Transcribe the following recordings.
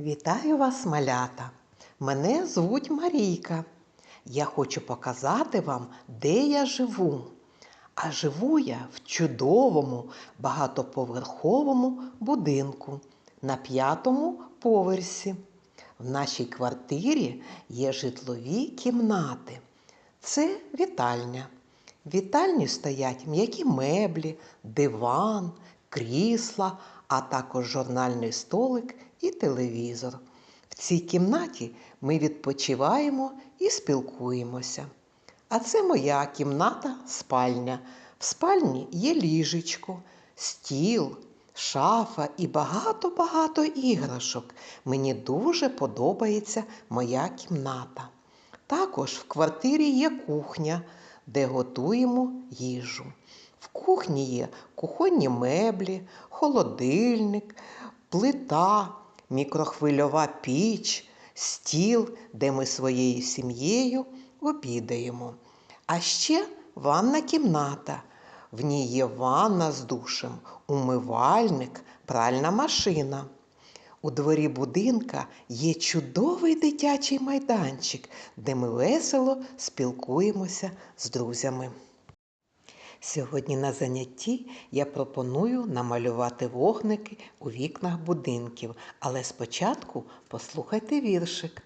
Вітаю вас, малята! Мене звуть Марійка. Я хочу показати вам, де я живу. А живу я в чудовому багатоповерховому будинку на п'ятому поверсі. В нашій квартирі є житлові кімнати. Це вітальня. В вітальні стоять м'які меблі, диван, крісла, а також журнальний столик і телевізор. В цій кімнаті ми відпочиваємо і спілкуємося. А це моя кімната спальня. В спальні є ліжечко, стіл, шафа і багато-багато іграшок. Мені дуже подобається моя кімната. Також в квартирі є кухня, де готуємо їжу. В кухні є кухонні меблі, холодильник, плита, мікрохвильова піч, стіл, де ми своєю сім'єю обідаємо. А ще ванна кімната. В ній є ванна з душем, умивальник, пральна машина. У дворі будинка є чудовий дитячий майданчик, де ми весело спілкуємося з друзями. Сьогодні на занятті я пропоную намалювати вогники у вікнах будинків, але спочатку послухайте віршик.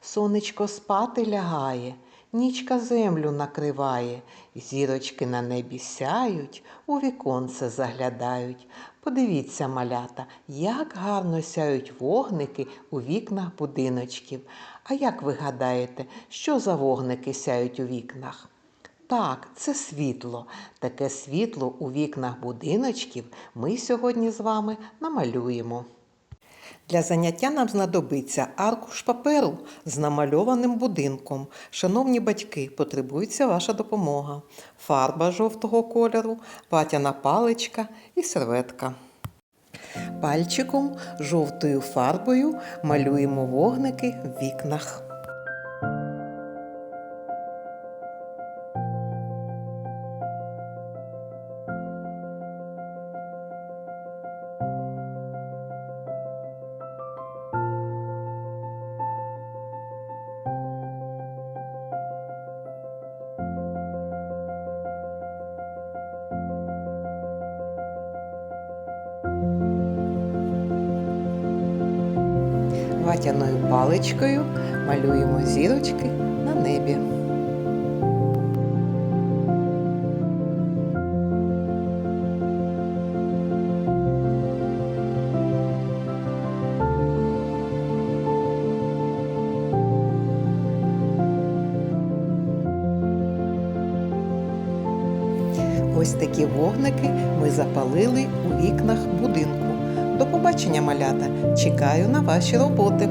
Сонечко спати лягає, нічка землю накриває, зірочки на небі сяють, у віконце заглядають. Подивіться, малята, як гарно сяють вогники у вікнах будиночків. А як ви гадаєте, що за вогники сяють у вікнах? Так, це світло. Таке світло у вікнах будиночків ми сьогодні з вами намалюємо. Для заняття нам знадобиться аркуш паперу з намальованим будинком. Шановні батьки, потребується ваша допомога. Фарба жовтого кольору, ватяна паличка і серветка. Пальчиком жовтою фарбою малюємо вогники в вікнах. Ватяною паличкою малюємо зірочки на небі. Ось такі вогники ми запалили у вікнах будинку. До побачення, малята! Чекаю на ваші роботи.